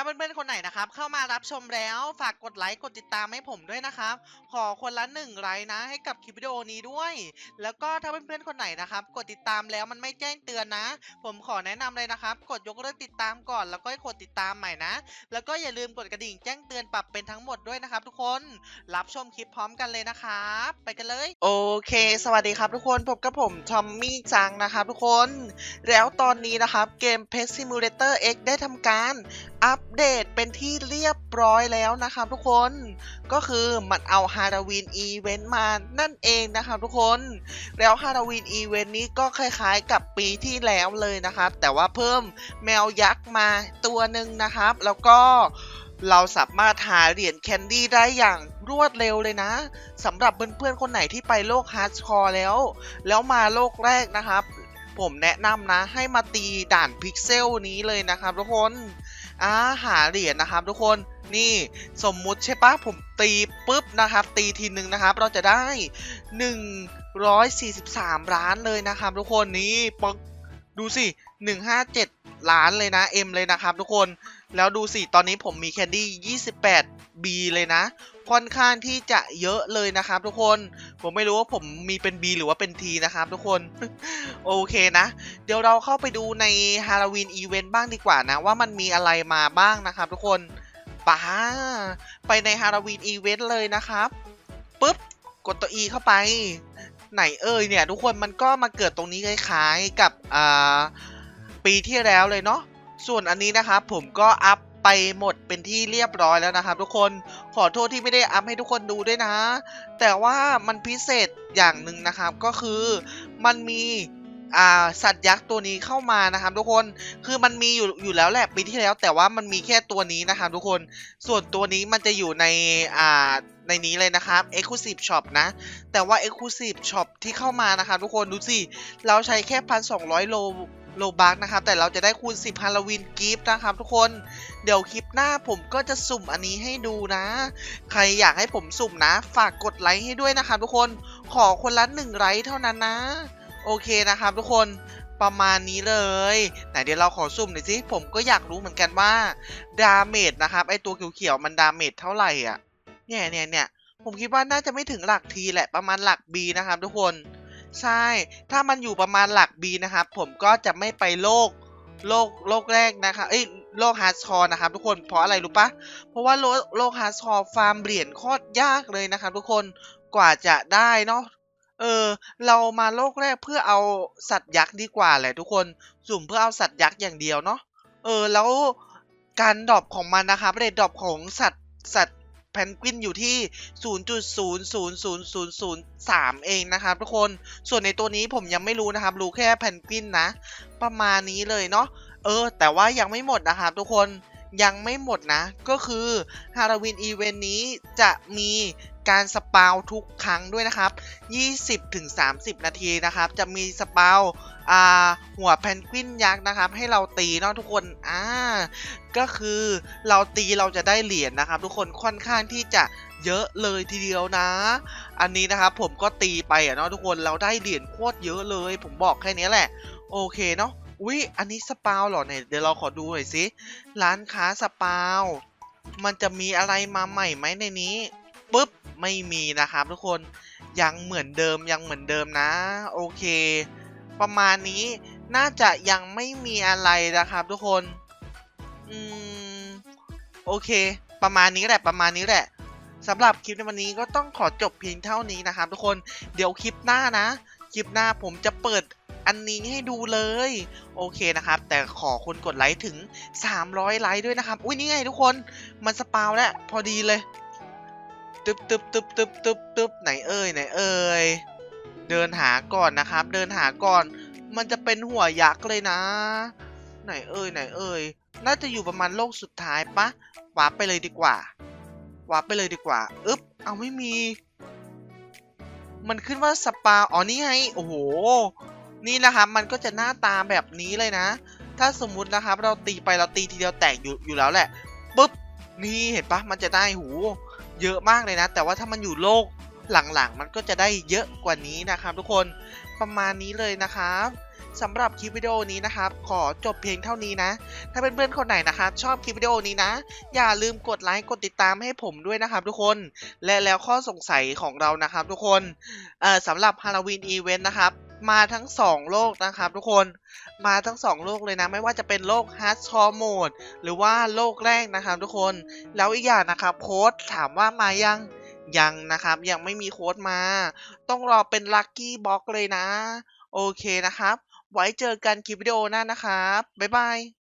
าเพื่อนๆคนไหนนะครับ เข้ามารับชมแล้วฝากกดไลค์กดติดตามให้ผมด้วยนะครับ ขอคนละหนึ่งไลค์นะ ให้กับคลิปวิดีโอนี้ด้วย แล้วก็ถ้าเพื่อนๆคนไหนนะครับ กดติดตามแล้วมันไม่แจ้งเตือนนะ ผมขอแนะนำเลยนะครับ กดยกเลิกติดตามก่อน แล้วก็ให้กดติดตามใหม่นะ แล้วก็อย่าลืมกดกระดิ่งแจ้งเตือนปรับเป็นทั้งหมดด้วยนะครับ ทุกคนรับชมคลิปพร้อมกันเลยนะครับ ไปกันเลย โอเค สวัสดีครับทุกคนพบกับผมทอมมี่จังนะครับทุกคน แล้วตอนนี้นะครับเกม Pet Simulator X ได้ทำการอัปเดตเป็นที่เรียบร้อยแล้วนะครับทุกคนก็คือมันเอาฮา l ล w ีนอีเวนต์มานั่นเองนะครับทุกคนแล้วฮา l ล w ีนอีเวนต์นี้ก็คล้ายๆกับปีที่แล้วเลยนะครับ แต่ว่าเพิ่มแมวยักษ์มาตัวหนึ่งนะครับ แล้วก็เราสามารถหาเหรียญแคนดี้ได้อย่างรวดเร็วเลยนะสำหรับเพื่อนๆคนไหนที่ไปโลกฮาร์ดคอร์แล้ว แล้วมาโลกแรกนะครับ ผมแนะนำนะให้มาตีด่านพิกเซลนี้เลยนะครับทุกคน อ่าหาเหรียญนะครับ ทุกคนนี่สมมุติใช่ปะผมตีปุ๊บนะครับ ตีทีหนึ่งนะครับ เราจะได้ 143 ล้านเลยนะครับ ทุกคนนี่ปึกดูสิ 157 ล้านเลยนะ M เลยนะครับ ทุกคนแล้วดูสิ ตอนนี้ผมมีแคนดี้ 28 B เลยนะ ค่อนข้างที่จะเยอะเลยนะครับ ทุกคน ผมไม่รู้ว่าผมมีเป็น B หรือว่าเป็น T นะครับ ทุกคน โอเคนะ เดี๋ยวเราเข้าไปดูในฮา l ล w ีนอีเวนต์บ้างดีกว่านะ ว่ามันมีอะไรมาบ้างนะครับ ทุกคนป้าไปในฮา l ล w ีนอีเวนต์เลยนะครับปุ๊บกดตัว E เข้าไป ไหนเอ่ยเนี่ย ทุกคนมันก็มาเกิดตรงนี้คล้ายๆกับปีที่แล้วเลยเนาะส่วนอันนี้นะครับผมก็อัพ ไปหมดเป็นที่เรียบร้อยแล้วนะครับทุกคนขอโทษที่ไม่ได้อัพให้ทุกคนดูด้วยนะ แต่ว่ามันพิเศษอย่างหนึ่งนะครับก็คือมันมีสัตว์ยักษ์ตัวนี้เข้ามานะครับทุกคนคือมันมีอยู่อยู่แล้วแหละปีที่แล้ว แต่ว่ามันมีแค่ตัวนี้นะครับทุกคนส่วนตัวนี้มันจะอยู่ในอ่าในนี้เลยนะครับ Exclusive Shop นะ แต่ว่า Exclusive Shop ที่เข้ามานะครับทุกคนดูสิ เราใช้แค่พันสองโล โลบักนะครับ แต่เราจะได้คูณ 10ฮาโลวีนกิฟต์นะครับทุกคนเดี๋ยวคลิปหน้าผมก็จะสุ่มอันนี้ให้ดูนะ ใครอยากให้ผมสุ่มนะ ฝากกดไลค์ให้ด้วยนะครับทุกคนขอคนละหนึ่งไลค์เท่านั้นนะ โอเคนะครับทุกคนประมาณนี้เลยไหนเดี๋ยวเราขอสุ่มหน่อยสิผมก็อยากรู้เหมือนกันว่าดาเมจนะครับไอตัวเขียวๆมันดาเมจเท่าไหร่อะเนี่ยเนี่ยเนี่ยผมคิดว่าน่าจะไม่ถึงหลักทีแหละประมาณหลัก B นะครับทุกคน ใช่ ถ้ามันอยู่ประมาณหลัก B นะครับ ผมก็จะไม่ไปโลกโลกโลกแรกนะคะเอ้ยโลกฮาร์ดคอร์นะครับทุกคนเพราะอะไรรู้ปะเพราะว่าโลกโลกฮาร์ดคอร์ฟาร์มเหรียญโคตรยากเลยนะครับทุกคนกว่าจะได้เนาะเออ เรามาโลกแรกเพื่อเอาสัตว์ยักษ์ดีกว่าแหละทุกคนสุ่มเพื่อเอาสัตว์ยักษ์อย่างเดียวเนาะเออแล้วการดรอปของมันนะครับเรทดรอปของสัตว์สัตว์ แพนกวินอยู่ที่0.000003 เองนะครับทุกคน ส่วนในตัวนี้ผมยังไม่รู้นะครับ รู้แค่แพนกวินนะ ประมาณนี้เลยเนาะ เออ แต่ว่ายังไม่หมดนะครับทุกคน ยังไม่หมดนะ ก็คือฮาโลวีนอีเวนต์นี้จะมี การสปาวทุกครั้งด้วยนะครับ 20-30 นาทีนะครับ จะมีสปาวาหัวแพนกวินยักษ์นะครับ ให้เราตีเนาะทุกคนอ่าก็คือเราตีเราจะได้เหรียญนะครับ ทุกคนค่อนข้างที่จะเยอะเลยทีเดียวนะ อันนี้นะครับผมก็ตีไปอะเนาะทุกคนเราได้เหรียญโคตรเยอะเลย ผมบอกแค่นี้แหละ โอเคเนาะอุ๊ยอันนี้สปาวเหรอเนี่ยเดี๋ยวเราขอดูหน่อยสิร้านค้าสปาวมันจะมีอะไรมาใหม่ไหมในนี้ ปุ๊บไม่มีนะครับทุกคนยังเหมือนเดิมยังเหมือนเดิมนะ โอเค ประมาณนี้น่าจะยังไม่มีอะไรนะครับ ทุกคนอืมโอเค ประมาณนี้แหละประมาณนี้แหละสำหรับคลิปในวันนี้ก็ต้องขอจบเพียงเท่านี้นะครับ ทุกคนเดี๋ยวคลิปหน้านะ คลิปหน้าผมจะเปิดอันนี้ให้ดูเลย โอเคนะครับ แต่ขอคนกดไลค์ถึง 300 ไลค์ด้วยนะครับ อุ้ยนี่ไงทุกคนมันสปาวแล้วพอดีเลย ตึบตึบตึบตึบตึบตึบไหนเอ่ยไหนเอ่ยเดินหาก่อนนะครับ เดินหาก่อน มันจะเป็นหัวยักษ์เลยนะ ไหนเอ่ยไหนเอ่ยน่าจะอยู่ประมาณโลกสุดท้ายปะวาร์ปไปเลยดีกว่าวาร์ปไปเลยดีกว่าอึ๊บเอาไม่มี มันขึ้นว่าสปาอ๋อนี่ไงโอ้โหนี่นะครับมันก็จะหน้าตาแบบนี้เลยนะ ถ้าสมมุตินะครับ เราตีไปเราตีทีเดียวแตกอยู่อยู่แล้วแหละปุ๊บนี่เห็นปะมันจะได้หู เยอะมากเลยนะ แต่ว่าถ้ามันอยู่โลกหลังๆ มันก็จะได้เยอะกว่านี้นะครับทุกคนประมาณนี้เลยนะครับสำหรับคลิปวิดีโอนี้นะครับ ขอจบเพียงเท่านี้นะ ถ้าเป็นเพื่อนคนไหนนะครับ ชอบคลิปวิดีโอนี้นะ อย่าลืมกดไลค์กดติดตามให้ผมด้วยนะครับ ทุกคนและแล้วข้อสงสัยของเรานะครับ ทุกคนเอ่อสำหรับฮาโลวีนอีเวนต์นะครับ มาทั้ง 2 โลกนะครับทุกคนมาทั้ง 2 โลกเลยนะ ไม่ว่าจะเป็นโลกฮาร์ดคอร์โหมดหรือว่าโลกแรกนะครับทุกคนแล้วอีกอย่างนะครับโค้ดถามว่ามายังยังนะครับ ยังไม่มีโค้ดมา ต้องรอเป็นลัคกี้บ็อกเลยนะ โอเคนะครับ ไว้เจอกันคลิปวิดีโอหน้านะครับ บ๊ายบาย